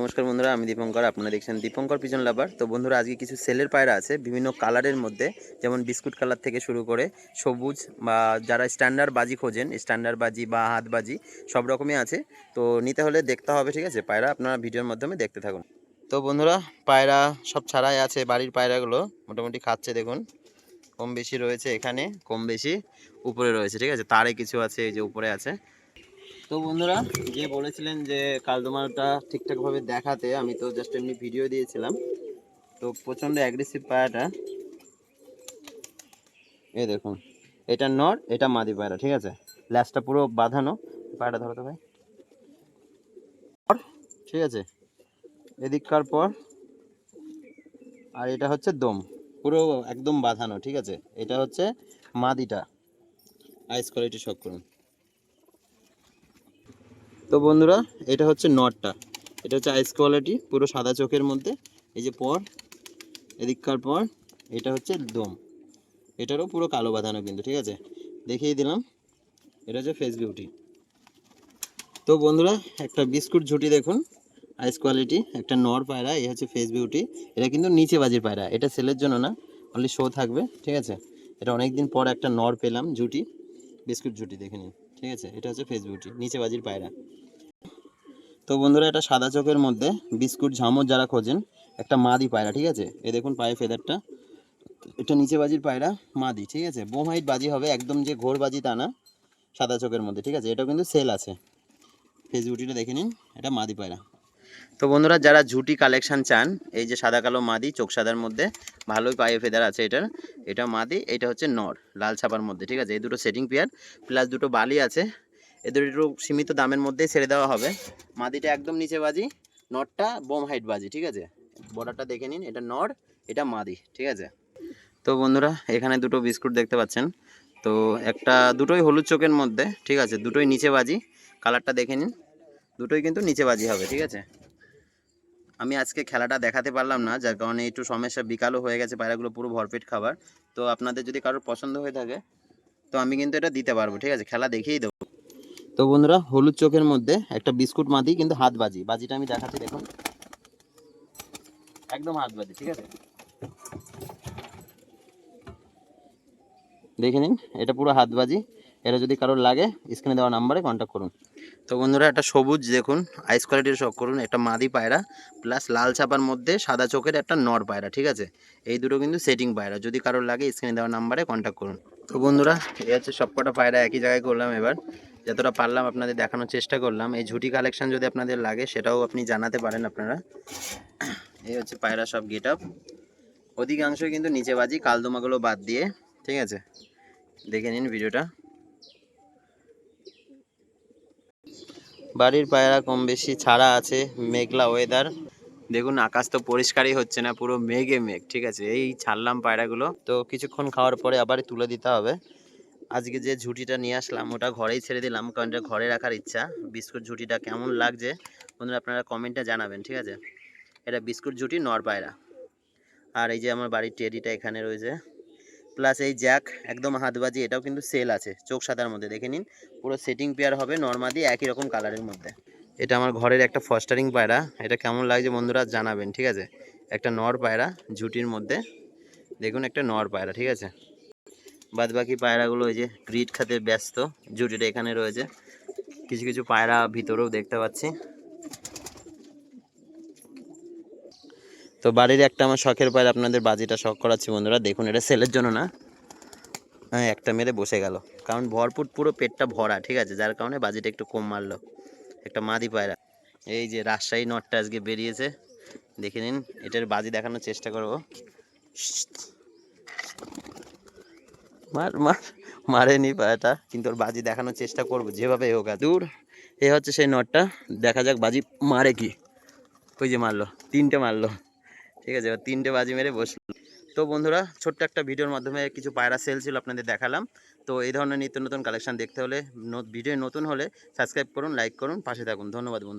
নমস্কার বন্ধুরা, আমি দীপঙ্কর, আপনারা দেখছেন দীপঙ্কর পিজন লাভার তো বন্ধুরা, আজকে কিছু সেলের পায়রা আছে, বিভিন্ন কালারের মধ্যে, যেমন বিস্কুট কালার থেকে শুরু করে সবুজ বা যারা স্ট্যান্ডার্ড বাজি খোঁজেন, স্ট্যান্ডার্ড বাজি বা হাত বাজি, সব রকমই আছে। তো নিতে হলে দেখতে হবে, ঠিক আছে? পায়রা আপনারা ভিডিওর মাধ্যমে দেখতে থাকুন। তো বন্ধুরা, পায়রা সব ছাড়াই আছে, বাড়ির পায়রাগুলো মোটামুটি খাচ্ছে, দেখুন। কম বেশি রয়েছে এখানে, কম বেশি উপরে রয়েছে, ঠিক আছে? তারে কিছু আছে, এই যে উপরে আছে। তো বন্ধুরা যে বলেছিলেন যে কালদমাটা ঠিকঠাকভাবে দেখাতে, আমি তো জাস্ট এমনি ভিডিও দিয়েছিলাম। তো প্রচণ্ড অ্যাগ্রেসিভ পায়রাটা এই দেখুন, এটা নর, এটা মাদি পায়রা, ঠিক আছে? ল্যাসটা পুরো বাঁধানো। পায়রা ধরো তো ভাই। ঠিক আছে? এদিককার পর। আর এটা হচ্ছে দম, পুরো একদম বাঁধানো, ঠিক আছে? এটা হচ্ছে মাদিটা। আইস কোয়ালিটি শক করুন। তো বন্ধুরা, এটা হচ্ছে নটটা। এটা হচ্ছে আইস কোয়ালিটি পুরো সাদা চোখের মধ্যে। এই যে পর, এদিককার পর, এটা হচ্ছে দম। এটারও পুরো কালো বাঁধানো কিন্তু, ঠিক আছে? দেখিয়ে দিলাম। এটা হচ্ছে ফেস বিউটি তো বন্ধুরা, একটা বিস্কুট ঝুটি দেখুন। আইস কোয়ালিটি একটা নর পায়রা, এই হচ্ছে ফেস বিউটি এটা কিন্তু নিচে বাজির পায়রা, এটা সেলের জন্য না। অনলি শো থাকবে, ঠিক আছে? এটা অনেক দিন পর একটা নর পেলাম ঝুটি, বিস্কুট ঝুটি দেখে নিন, ঠিক আছে? এটা হচ্ছে ফেস বিউটি নিচে বাজির পায়রা। তো বন্ধুরা, এটা সাদা চোখের মধ্যে বিস্কুট, ঝামর যারা খোঁজেন, একটা মাদি পায়রা, ঠিক আছে? এ দেখুন পায়ে ফেদারটা। এটা নিচে বাজির পায়রা, মাদি, ঠিক আছে? বোম হাইট বাজি হবে, একদম যে ঘোর বাজি তা না, সাদা চোখের মধ্যে, ঠিক আছে? এটাও কিন্তু সেল আছে। ফেস বিউটিটা দেখে নিন, এটা মাদি পায়রা। তো বন্ধুরা, যারা ঝুটি কালেকশন চান, এই যে সাদা কালো মাদি, চোখ সাদার মধ্যে, ভালোই পায়ে ফেদার আছে এটার। এটা মাদি, এটা হচ্ছে নর, লাল ছাপার মধ্যে, ঠিক আছে? এই দুটো সেটিং পেয়ার প্লাস দুটো বালি আছে এদের একটু সীমিত দামের মধ্যেই ছেড়ে দেওয়া হবে। মাদিটা একদম নিচে বাজি, নটটা বোম হাইট বাজি, ঠিক আছে? বর্ডারটা দেখে নিন, এটা নর এটা মাদি, ঠিক আছে? তো বন্ধুরা, এখানে দুটো বিস্কুট দেখতে পাচ্ছেন। তো একটা দুটোই হলুদ চোখের মধ্যে, ঠিক আছে? দুটোই নিচে বাজি, কালারটা দেখে নিন। দুটোই কিন্তু নিচে বাজি হবে, ঠিক আছে? আমি আজকে খেলাটা দেখাতে পারলাম না, যার কারণে একটু সমস্যা, বিকালও হয়ে গেছে, পায়রাগুলো পুরো ভরপেট খাবার। তো আপনাদের যদি কারোর পছন্দ হয়ে থাকে, তো আমি কিন্তু এটা দিতে পারব, ঠিক আছে? খেলা দেখিয়েই দেবো। তো বন্ধুরা, হলুদ চোখের মধ্যে একটা বিস্কুট মাদি, কিন্তু হাত বাজি। বাজিটা আমি দেখাচ্ছি, দেখুন। একদম হাত বাজি, ঠিক আছে? দেখে নিন, এটা পুরো হাত বাজি। এটা যদি কারোর লাগে, স্ক্রিনে দেওয়া নাম্বারে কন্ট্যাক্ট করুন। তো বন্ধুরা একটা সবুজ, দেখুন আইস কোয়ালিটির শখ করুন। একটা মাদি পায়রা প্লাস লাল ছাপার মধ্যে সাদা চোখের একটা নর পায়রা, ঠিক আছে? এই দুটো কিন্তু সেটিং পায়রা। যদি কারোর লাগে, স্ক্রিনে দেওয়া নাম্বারে কন্ট্যাক্ট করুন। তো বন্ধুরা, এই হচ্ছে সবকটা পায়রা একই জায়গায় করলাম এবার। যতটা পারলাম আপনাদের দেখানোর চেষ্টা করলাম। এই ঝুটি কালেকশান যদি আপনাদের লাগে, সেটাও আপনি জানাতে পারেন আপনারা। এই হচ্ছে পায়রা সব গেট আপ অধিকাংশই কিন্তু নিচে বাজি, কালদোমাগুলো বাদ দিয়ে, ঠিক আছে? দেখে নিন ভিডিওটা। বাড়ির পায়রা কম বেশি ছাড়া আছে, মেঘলা ওয়েদার দেখুন, আকাশ তো পরিষ্কারই হচ্ছে না, পুরো মেঘে মেঘ, ঠিক আছে? এই ছাড়লাম পায়রাগুলো। তো কিছুক্ষণ খাওয়ার পরে আবার তুলে দিতে হবে। আজকে যে ঝুটিটা নিয়ে আসলাম, ওটা ঘরেই ছেড়ে দিলাম, কারণ এটা ঘরে রাখার ইচ্ছা। বিস্কুট ঝুটিটা কেমন লাগছে, বন্ধুরা আপনারা কমেন্টে জানাবেন, ঠিক আছে? এটা বিস্কুট ঝুটি, নর পায়রা। আর এই যে আমার বাড়ির টেডিটা এখানে রয়েছে। প্লাস এই জ্যাক একদম হাতবাজি এটাও কিন্তু সেল আছে, চোখ সাদার মধ্যে, দেখে নিন। পুরো সেটিং পেয়ার হবে নর্মাদি একই রকম কালারের মধ্যে। এটা আমার ঘরের একটা ফস্টারিং পায়রা, এটা কেমন লাগছে বন্ধুরা জানাবেন, ঠিক আছে? একটা নর পায়রা ঝুটির মধ্যে, দেখুন একটা নর পায়রা, ঠিক আছে? বাদ বাকি পায়রাগুলো ওই যে গ্রিড খাতে ব্যস্ত, জুটিটা এখানে রয়েছে। কিছু কিছু পায়রা ভিতরেও দেখতে পাচ্ছি। তো বাড়ির একটা আমার শখের পায়রা আপনাদের বাজিটা শখ করাচ্ছি বন্ধুরা, দেখুন এটা সেলের জন্য না। হ্যাঁ একটা মেরে বসে গেল। কারণ ভরপুর পুরো পেটটা ভরা, ঠিক আছে? যার কারণে বাজিটা একটু কম মারলো। একটা মাদি পায়রা। এই যে রাজশাহী নটটা আজকে বেরিয়েছে। দেখে নিন, এটার বাজি দেখানোর চেষ্টা করব। মার মার, মারেনি পায়রাটা কিন্তু ওর বাজি দেখানোর চেষ্টা করব, যেভাবে হোক দূর। এ হচ্ছে সেই নটটা, দেখা যাক বাজি মারে কি। ওই যে মারলো, তিনটে মারলো। ঠিক আছে, এবার তিনটে বাজি মেরে বসল। তো বন্ধুরা, ছোট্ট একটা ভিডিওর মাধ্যমে কিছু পায়রা সেল ছিল আপনাদের দেখালাম। তো এই ধরনের নিত্য নতুন কালেকশান দেখতে হলে ভিডিও নতুন হলে সাবস্ক্রাইব করুন লাইক করুন, পাশে থাকুন। ধন্যবাদ বন্ধু।